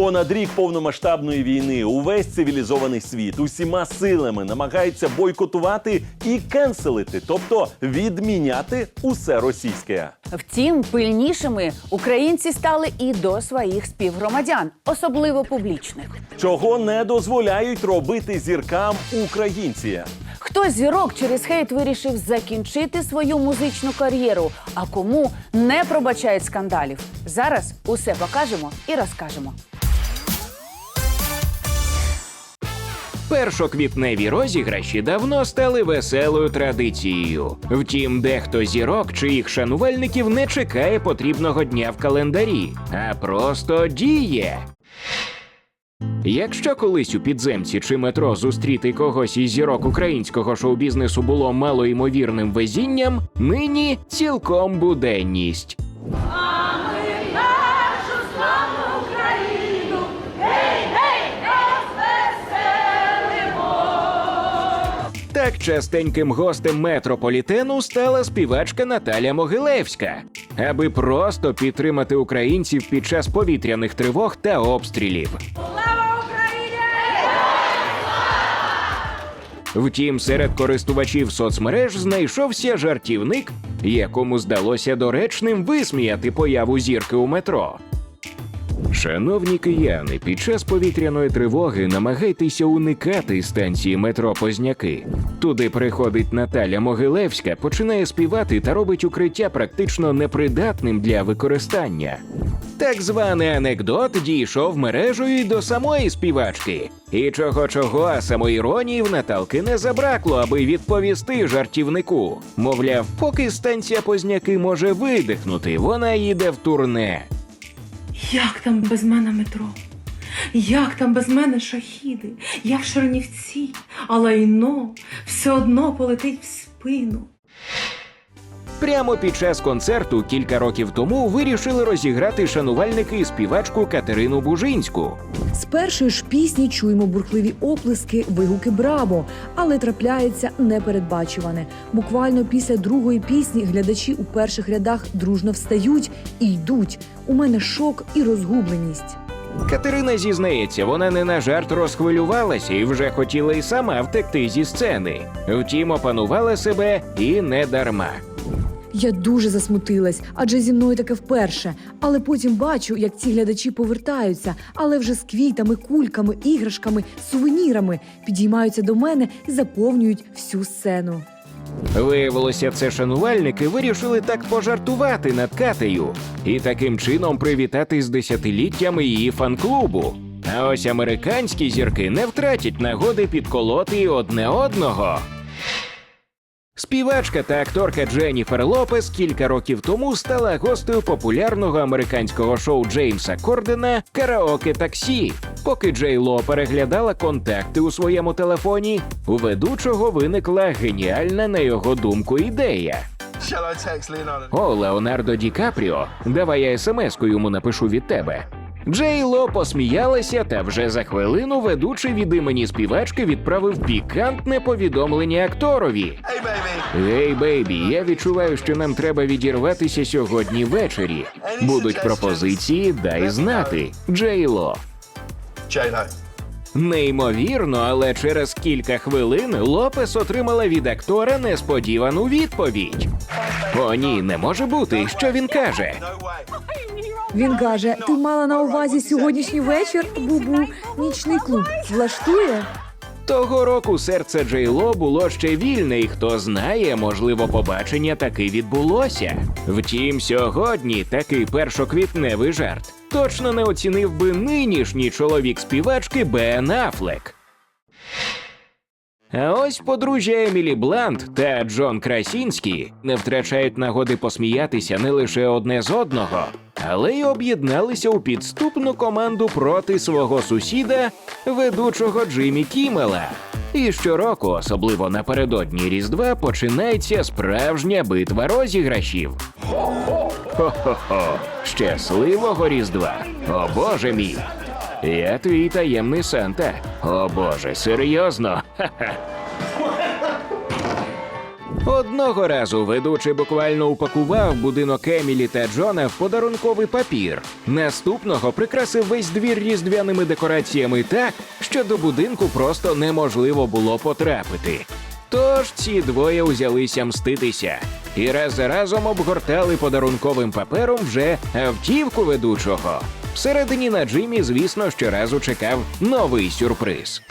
Понад рік повномасштабної війни увесь цивілізований світ усіма силами намагається бойкотувати і кенселити, тобто відміняти усе російське. Втім, пильнішими українці стали і до своїх співгромадян, особливо публічних. Чого не дозволяють робити зіркам українці. Хтось зірок через хейт вирішив закінчити свою музичну кар'єру, а кому не пробачають скандалів. Зараз усе покажемо і розкажемо. Першоквітневі розіграші давно стали веселою традицією. Втім, дехто зірок чи їх шанувальників не чекає потрібного дня в календарі, а просто діє. Якщо колись у підземці чи метро зустріти когось із зірок українського шоу-бізнесу було малоймовірним везінням, нині цілком буденність. Частеньким гостем метрополітену стала співачка Наталя Могилевська, аби просто підтримати українців під час повітряних тривог та обстрілів. Втім, серед користувачів соцмереж знайшовся жартівник, якому здалося доречним висміяти появу зірки у метро. Шановні кияни, під час повітряної тривоги намагайтеся уникати станції метро Позняки. Туди приходить Наталя Могилевська, починає співати та робить укриття практично непридатним для використання. Так званий анекдот дійшов мережею до самої співачки. І чого чого, а самоіронії в Наталки не забракло, аби відповісти жартівнику. Мовляв, поки станція Позняки може видихнути, вона їде в турне. Як там без мене метро? Як там без мене шахіди? Я в Шернівці, а лайно все одно полетить в спину. Прямо під час концерту кілька років тому вирішили розіграти шанувальники і співачку Катерину Бужинську. З першої ж пісні чуємо бурхливі оплески, вигуки браво, але трапляється непередбачуване. Буквально після другої пісні глядачі у перших рядах дружно встають і йдуть. У мене шок і розгубленість. Катерина зізнається, вона не на жарт розхвилювалася і вже хотіла й сама втекти зі сцени. Втім, опанувала себе і не дарма. Я дуже засмутилась, адже зі мною таке вперше. Але потім бачу, як ці глядачі повертаються, але вже з квітами, кульками, іграшками, сувенірами підіймаються до мене і заповнюють всю сцену. Виявилося, це шанувальники вирішили так пожартувати над Катею і таким чином привітати з десятиліттями її фан-клубу. А ось американські зірки не втратять нагоди підколоти одне одного. Співачка та акторка Дженніфер Лопес кілька років тому стала гостею популярного американського шоу Джеймса Кордена Караоке Таксі. Поки Джей Ло переглядала контакти у своєму телефоні, у ведучого виникла геніальна, на його думку, ідея. О, Леонардо Ді Капріо, давай я смс-ку йому напишу від тебе. Джей Ло посміялася, та вже за хвилину ведучий від імені співачки відправив пікантне повідомлення акторові. Hey. Гей, бейбі, я відчуваю, що нам треба відірватися сьогодні ввечері. Будуть пропозиції, дай знати. Джей Ло. Неймовірно, але через кілька хвилин Лопес отримала від актора несподівану відповідь. О, ні, не може бути. Що він каже? Він каже: Ти мала на увазі сьогоднішній вечір? Бубу, нічний клуб влаштує? Того року серце Джей Ло було ще вільне, і хто знає, можливо, побачення таки відбулося. Втім, сьогодні такий першоквітневий жарт точно не оцінив би нинішній чоловік співачки Бен Афлек. А ось подружжя Емілі Блант та Джон Красінський не втрачають нагоди посміятися не лише одне з одного, але й об'єдналися у підступну команду проти свого сусіда, ведучого Джиммі Кімела. І щороку, особливо напередодні Різдва, починається справжня битва розіграшів. Хо-хо-хо! Щасливого Різдва! О Боже мій! Я твій таємний Санта. О Боже, серйозно? Одного разу ведучий буквально упакував будинок Емілі та Джона в подарунковий папір. Наступного прикрасив весь двір різдвяними декораціями так, що до будинку просто неможливо було потрапити. Тож ці двоє узялися мститися і раз за разом обгортали подарунковим папером вже автівку ведучого. Всередині на Джимі, звісно, щоразу чекав новий сюрприз.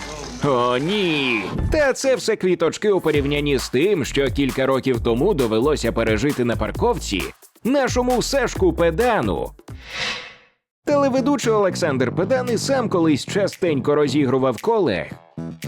О, ні! Та це все квіточки у порівнянні з тим, що кілька років тому довелося пережити на парковці нашому Сашку Педану. Телеведучий Олександр Педан і сам колись частенько розігрував колег.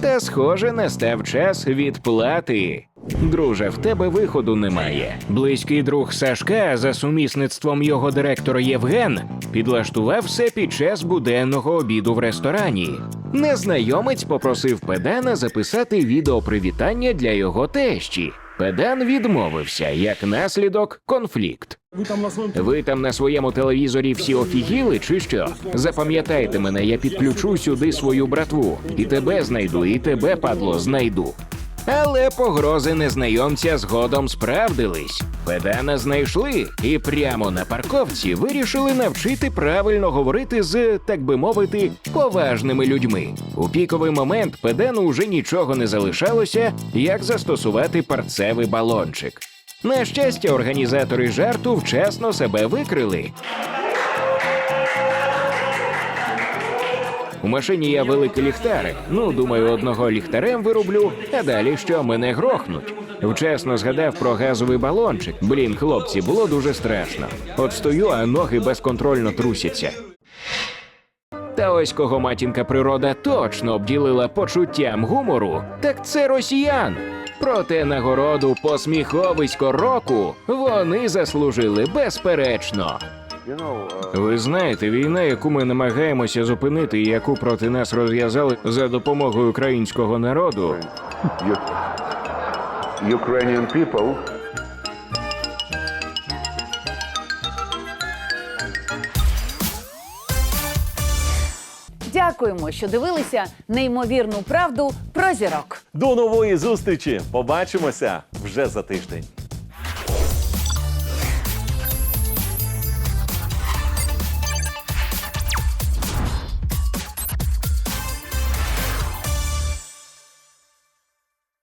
Та, схоже, настав час відплати. Друже, в тебе виходу немає. Близький друг Сашка, за сумісництвом його директора Євген, підлаштував все під час буденного обіду в ресторані. Незнайомець попросив Педана записати відео привітання для його тещі. Педан відмовився, як наслідок конфлікт. Ви там на своєму телевізорі всі офігіли, чи що? Запам'ятайте мене, я підключу сюди свою братву. І тебе знайду, і тебе, падло, знайду. Але погрози незнайомця згодом справдились. Педана знайшли і прямо на парковці вирішили навчити правильно говорити з, так би мовити, поважними людьми. У піковий момент педану вже нічого не залишалося, як застосувати парцевий балончик. На щастя, організатори жарту вчасно себе викрили. У машині є великий ліхтарик. Ну, думаю, одного ліхтарем вирублю, а далі що мене грохнуть. Вчасно згадав про газовий балончик. Блін, хлопці, було дуже страшно. От стою, а ноги безконтрольно трусяться. Та ось кого матінка природа точно обділила почуттям гумору, так це росіян. Проте нагороду посміховисько року вони заслужили безперечно. Ви знаєте, війна, яку ми намагаємося зупинити, і яку проти нас розв'язали за допомогою українського народу. Ukrainian people Дякуємо, що дивилися неймовірну правду про зірок. До нової зустрічі! Побачимося вже за тиждень.